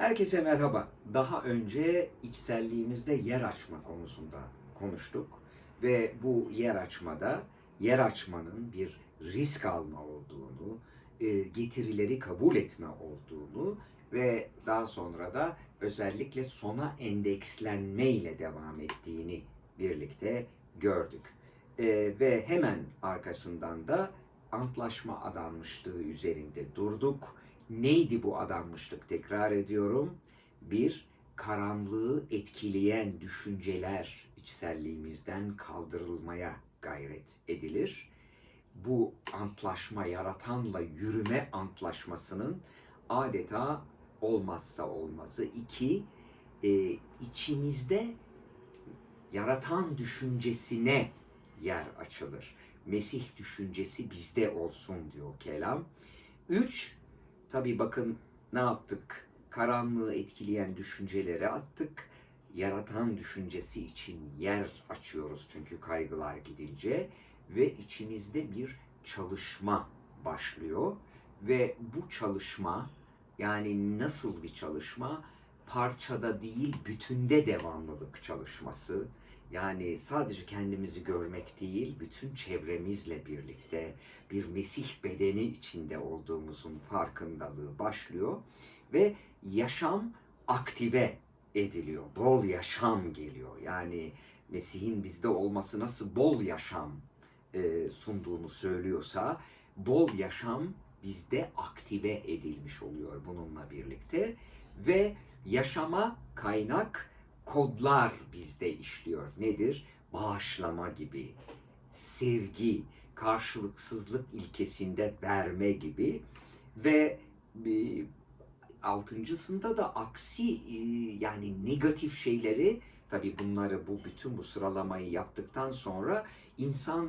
Herkese merhaba. Daha önce içselliğimizde yer açma konusunda konuştuk ve bu yer açmada yer açmanın bir risk alma olduğunu, e, getirileri kabul etme olduğunu ve daha sonra da özellikle sona endekslenme ile devam ettiğini birlikte gördük. E, ve hemen arkasından da antlaşma adanmışlığı üzerinde durduk. Neydi bu adanmışlık? Tekrar ediyorum. Bir, karanlığı etkileyen düşünceler içselliğimizden kaldırılmaya gayret edilir. Bu antlaşma yaratanla yürüme antlaşmasının adeta olmazsa olmazı. İki, e, içimizde yaratan düşüncesine yer açılır. Mesih düşüncesi bizde olsun diyor kelam. Üç, tabi bakın ne yaptık? Karanlığı etkileyen düşüncelere attık. Yaratan düşüncesi için yer açıyoruz çünkü kaygılar gidince ve içimizde bir çalışma başlıyor ve bu çalışma yani nasıl bir çalışma? Parçada değil bütünde devamlılık çalışması. Yani sadece kendimizi görmek değil, bütün çevremizle birlikte bir Mesih bedeni içinde olduğumuzun farkındalığı başlıyor ve yaşam aktive ediliyor. Bol yaşam geliyor. Yani Mesih'in bizde olması nasıl bol yaşam e, sunduğunu söylüyorsa bol yaşam bizde aktive edilmiş oluyor bununla birlikte ve yaşama kaynak kodlar bizde işliyor. Nedir? Bağışlama gibi, sevgi, karşılıksızlık ilkesinde verme gibi ve bir altıncısında da aksi e, yani negatif şeyleri tabi bunları bu bütün bu sıralamayı yaptıktan sonra insan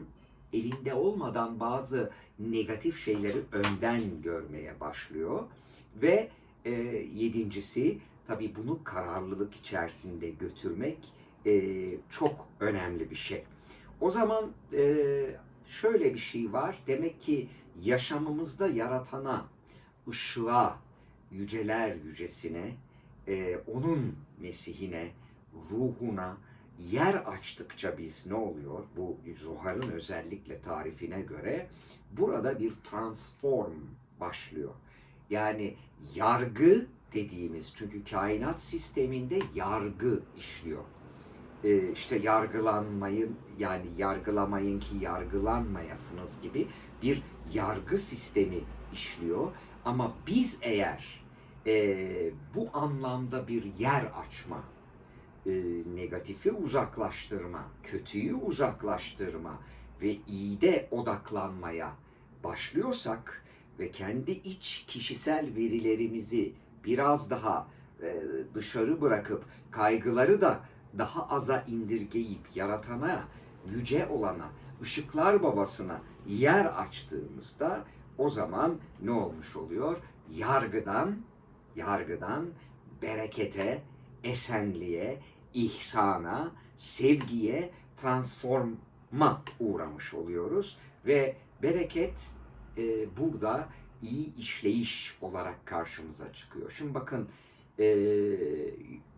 elinde olmadan bazı negatif şeyleri önden görmeye başlıyor ve e, yedincisi tabi bunu kararlılık içerisinde götürmek e, çok önemli bir şey. O zaman e, şöyle bir şey var. Demek ki yaşamımızda yaratana, ışığa, yüceler yücesine, e, onun Mesihine, ruhuna yer açtıkça biz ne oluyor? Bu Zuhar'ın özellikle tarifine göre burada bir transform başlıyor. Yani yargı dediğimiz çünkü kainat sisteminde yargı işliyor. Ee, işte yargılanmayın yani yargılamayın ki yargılanmayasınız gibi bir yargı sistemi işliyor. Ama biz eğer e, bu anlamda bir yer açma, e, negatifi uzaklaştırma, kötüyü uzaklaştırma ve iyide odaklanmaya başlıyorsak ve kendi iç kişisel verilerimizi biraz daha e, dışarı bırakıp kaygıları da daha aza indirgeyip yaratana, yüce olana, ışıklar babasına yer açtığımızda o zaman ne olmuş oluyor? Yargıdan, yargıdan berekete, esenliğe, ihsana, sevgiye, transforma uğramış oluyoruz ve bereket e, burada iyi işleyiş olarak karşımıza çıkıyor. Şimdi bakın e,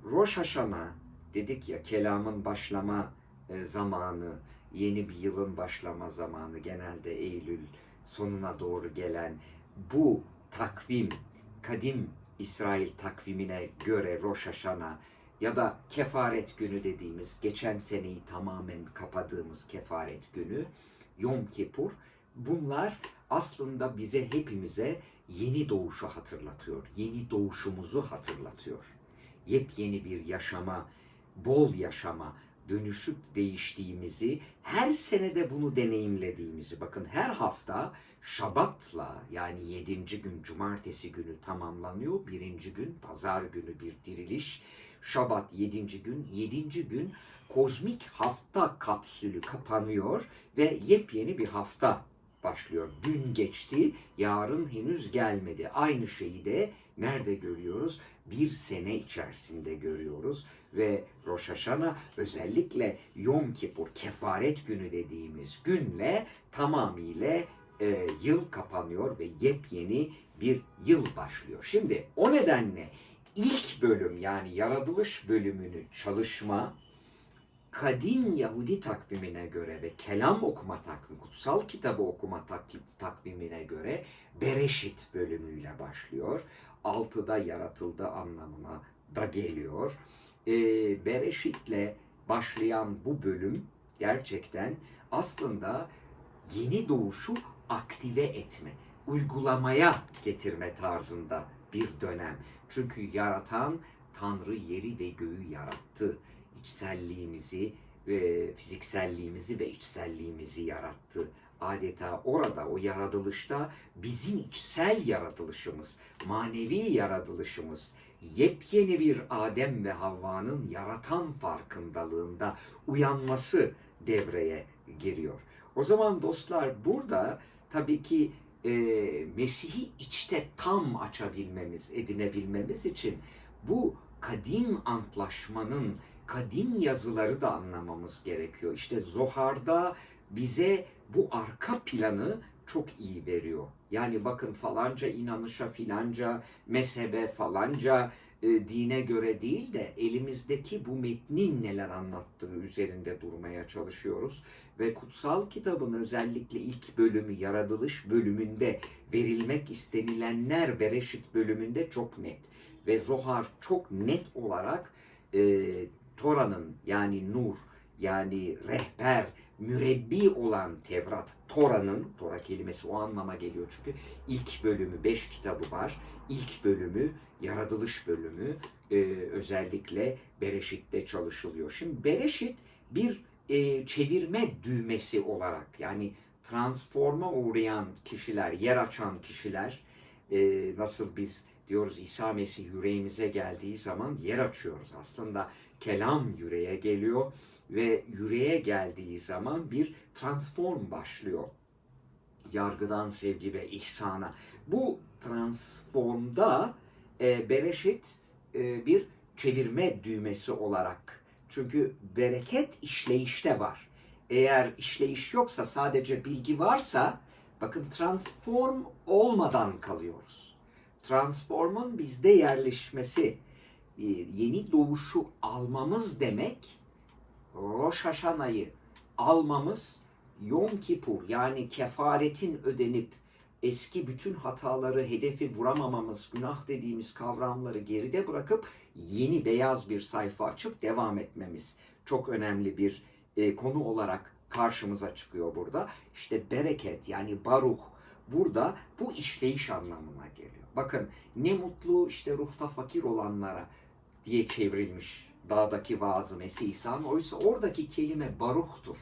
Rosh Hashanah dedik ya kelamın başlama e, zamanı, yeni bir yılın başlama zamanı genelde Eylül sonuna doğru gelen bu takvim, kadim İsrail takvimine göre Rosh Hashanah ya da kefaret günü dediğimiz geçen seneyi tamamen kapadığımız kefaret günü Yom Kippur bunlar aslında bize hepimize yeni doğuşu hatırlatıyor. Yeni doğuşumuzu hatırlatıyor. Yepyeni bir yaşama, bol yaşama, dönüşüp değiştiğimizi, her senede bunu deneyimlediğimizi, bakın her hafta Şabat'la yani yedinci gün cumartesi günü tamamlanıyor. Birinci gün pazar günü bir diriliş. Şabat yedinci gün, yedinci gün kozmik hafta kapsülü kapanıyor ve yepyeni bir hafta başlıyor. Gün geçti, yarın henüz gelmedi. Aynı şeyi de nerede görüyoruz? Bir sene içerisinde görüyoruz ve Rosh Hashanah özellikle Yom Kippur kefaret günü dediğimiz günle tamamıyla e, yıl kapanıyor ve yepyeni bir yıl başlıyor. Şimdi o nedenle ilk bölüm yani yaratılış bölümünü çalışma kadim Yahudi takvimine göre ve kelam okuma takvimi, kutsal kitabı okuma tak- takvimine göre Bereşit bölümüyle başlıyor. Altıda yaratıldı anlamına da geliyor. Ee, Bereşit'le başlayan bu bölüm gerçekten aslında yeni doğuşu aktive etme, uygulamaya getirme tarzında bir dönem. Çünkü yaratan Tanrı yeri ve göğü yarattı. İçselliğimizi, e, fizikselliğimizi ve içselliğimizi yarattı. Adeta orada o yaratılışta bizim içsel yaratılışımız, manevi yaratılışımız, yepyeni bir Adem ve Havva'nın yaratan farkındalığında uyanması devreye giriyor. O zaman dostlar burada tabii ki e, Mesih'i içte tam açabilmemiz, edinebilmemiz için bu kadim antlaşmanın kadim yazıları da anlamamız gerekiyor. İşte Zohar'da bize bu arka planı çok iyi veriyor. Yani bakın falanca inanışa filanca mezhebe falanca e, dine göre değil de elimizdeki bu metnin neler anlattığı üzerinde durmaya çalışıyoruz. Ve kutsal kitabın özellikle ilk bölümü yaratılış bölümünde verilmek istenilenler Bereşit bölümünde çok net. Ve Zohar çok net olarak e, Tora'nın yani nur yani rehber, mürebbi olan Tevrat, Tora'nın, Tora kelimesi o anlama geliyor çünkü ilk bölümü, beş kitabı var. İlk bölümü, yaratılış bölümü e, özellikle Bereşit'te çalışılıyor. Şimdi Bereşit bir e, çevirme düğmesi olarak yani transforma uğrayan kişiler, yer açan kişiler e, nasıl biz diyoruz İsa Mesih yüreğimize geldiği zaman yer açıyoruz. Aslında kelam yüreğe geliyor ve yüreğe geldiği zaman bir transform başlıyor. Yargıdan sevgi ve ihsana. Bu transformda e, Bereşit e, bir çevirme düğmesi olarak. Çünkü bereket işleyişte var. Eğer işleyiş yoksa sadece bilgi varsa bakın transform olmadan kalıyoruz. Transformun bizde yerleşmesi, e, yeni doğuşu almamız demek Rosh Hashanah'yı almamız Yom Kippur yani kefaretin ödenip eski bütün hataları hedefi vuramamamız, günah dediğimiz kavramları geride bırakıp yeni beyaz bir sayfa açıp devam etmemiz çok önemli bir e, konu olarak karşımıza çıkıyor burada. İşte bereket yani baruh burada bu işleyiş anlamına geliyor. Bakın ne mutlu işte ruhta fakir olanlara diye çevrilmiş dağdaki vaazı Mesih İsa'nın. Oysa oradaki kelime baruhtur.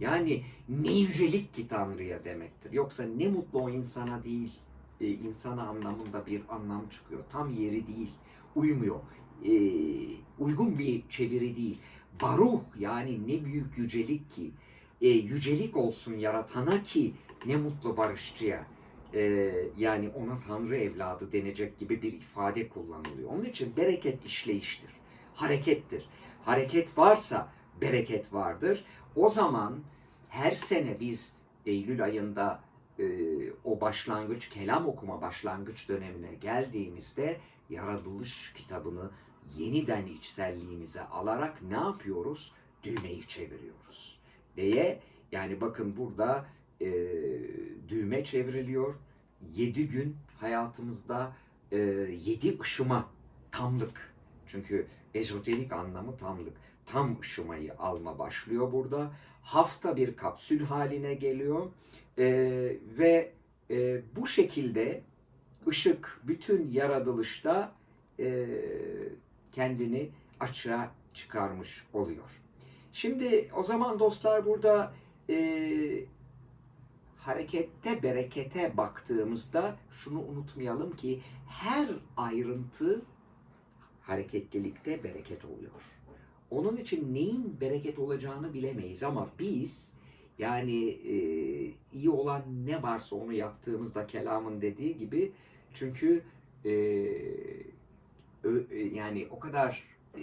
Yani ne yücelik ki Tanrı'ya demektir. Yoksa ne mutlu o insana değil, e, insana anlamında bir anlam çıkıyor. Tam yeri değil, uymuyor. E, uygun bir çeviri değil. Baruh yani ne büyük yücelik ki, e, yücelik olsun yaratana ki ne mutlu barışçıya. E, yani ona Tanrı evladı denecek gibi bir ifade kullanılıyor. Onun için bereket işleyiştir, harekettir. Hareket varsa bereket vardır. O zaman her sene biz Eylül ayında e, o başlangıç, kelam okuma başlangıç dönemine geldiğimizde yaratılış kitabını yeniden içselliğimize alarak ne yapıyoruz? Düğmeyi çeviriyoruz. Neye? Yani bakın burada e, düğme çevriliyor. Yedi gün hayatımızda e, yedi ışıma tamlık. Çünkü ezoterik anlamı tamlık. Tam ışımayı alma başlıyor burada. Hafta bir kapsül haline geliyor. E, ve e, bu şekilde ışık bütün yaratılışta e, kendini açığa çıkarmış oluyor. Şimdi o zaman dostlar burada e, harekette berekete baktığımızda şunu unutmayalım ki her ayrıntı hareketlilikte bereket oluyor. Onun için neyin bereket olacağını bilemeyiz ama biz yani e, iyi olan ne varsa onu yaptığımızda kelamın dediği gibi çünkü e, ö- e, yani o kadar e,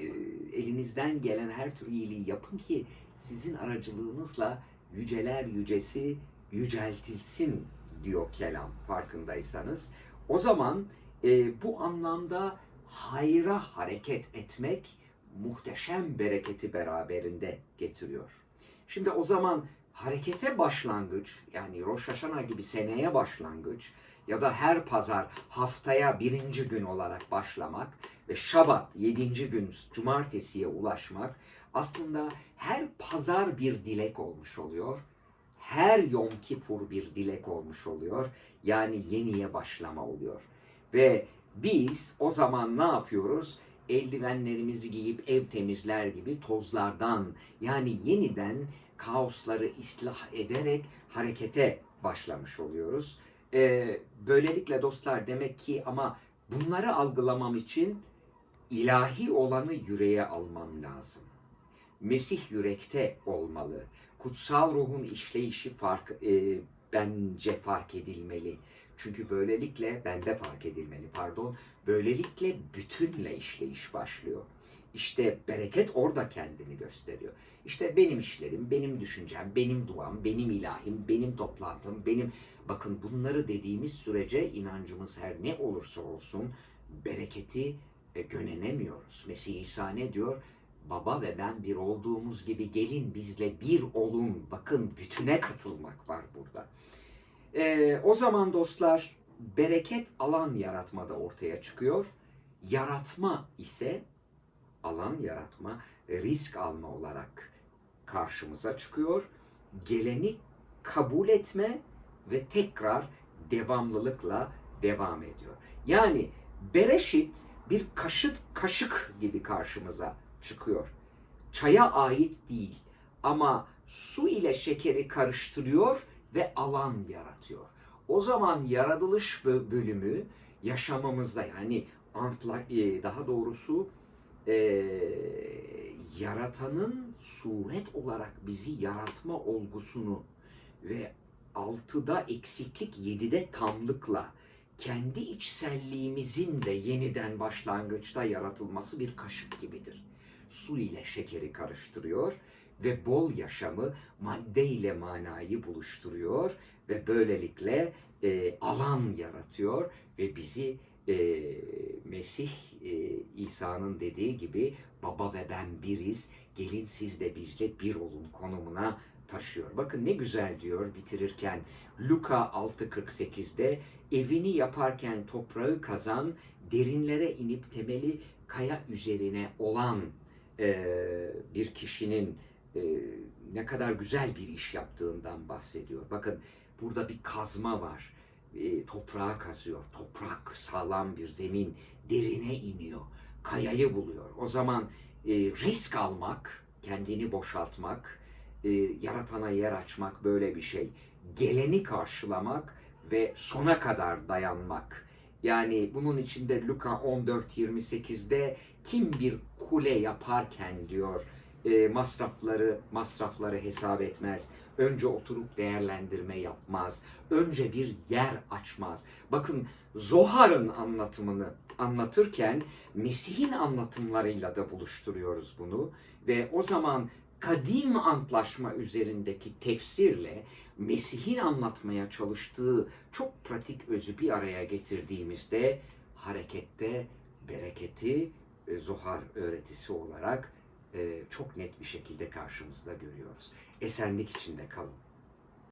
elinizden gelen her tür iyiliği yapın ki sizin aracılığınızla yüceler yücesi yüceltilsin diyor kelam farkındaysanız. O zaman e, bu anlamda hayra hareket etmek muhteşem bereketi beraberinde getiriyor. Şimdi o zaman harekete başlangıç yani Rosh Hashanah gibi seneye başlangıç ya da her pazar haftaya birinci gün olarak başlamak ve Şabat yedinci gün cumartesiye ulaşmak aslında her pazar bir dilek olmuş oluyor. Her Yom Kipur bir dilek olmuş oluyor. Yani yeniye başlama oluyor. Ve biz o zaman ne yapıyoruz? Eldivenlerimizi giyip ev temizler gibi tozlardan yani yeniden kaosları ıslah ederek harekete başlamış oluyoruz. Ee, böylelikle dostlar demek ki ama bunları algılamam için ilahi olanı yüreğe almam lazım. Mesih yürekte olmalı. Kutsal ruhun işleyişi fark e, bence fark edilmeli. Çünkü böylelikle bende fark edilmeli pardon. Böylelikle bütünle işleyiş başlıyor. İşte bereket orada kendini gösteriyor. İşte benim işlerim, benim düşüncem, benim duam, benim ilahim, benim toplantım, benim... Bakın bunları dediğimiz sürece inancımız her ne olursa olsun bereketi e, gönenemiyoruz. Mesih İsa ne diyor? Baba ve ben bir olduğumuz gibi gelin bizle bir olun. Bakın bütüne katılmak var burada. Ee, o zaman dostlar bereket alan yaratmada ortaya çıkıyor. Yaratma ise alan yaratma, risk alma olarak karşımıza çıkıyor. Geleni kabul etme ve tekrar devamlılıkla devam ediyor. Yani Bereşit bir kaşık kaşık gibi karşımıza çıkıyor. Çaya ait değil ama su ile şekeri karıştırıyor ve alan yaratıyor. O zaman yaratılış bö- bölümü yaşamımızda yani antla, e, daha doğrusu e, yaratanın suret olarak bizi yaratma olgusunu ve altıda eksiklik yedide tamlıkla kendi içselliğimizin de yeniden başlangıçta yaratılması bir kaşık gibidir. Su ile şekeri karıştırıyor ve bol yaşamı madde ile manayı buluşturuyor ve böylelikle e, alan yaratıyor ve bizi e, Mesih e, İsa'nın dediği gibi baba ve ben biriz gelin siz de bizle bir olun konumuna taşıyor. Bakın ne güzel diyor bitirirken Luka 6.48'de evini yaparken toprağı kazan derinlere inip temeli kaya üzerine olan e, bir kişinin e, ne kadar güzel bir iş yaptığından bahsediyor. Bakın burada bir kazma var. E, toprağa kazıyor. Toprak sağlam bir zemin derine iniyor. Kayayı buluyor. O zaman e, risk almak, kendini boşaltmak, e, yaratana yer açmak böyle bir şey. Geleni karşılamak ve sona kadar dayanmak. Yani bunun içinde Luka 14.28'de kim bir kule yaparken diyor e, masrafları masrafları hesap etmez. Önce oturup değerlendirme yapmaz. Önce bir yer açmaz. Bakın Zohar'ın anlatımını anlatırken Mesih'in anlatımlarıyla da buluşturuyoruz bunu ve o zaman kadim antlaşma üzerindeki tefsirle Mesih'in anlatmaya çalıştığı çok pratik özü bir araya getirdiğimizde harekette bereketi e, Zohar öğretisi olarak e, çok net bir şekilde karşımızda görüyoruz. Esenlik içinde kalın.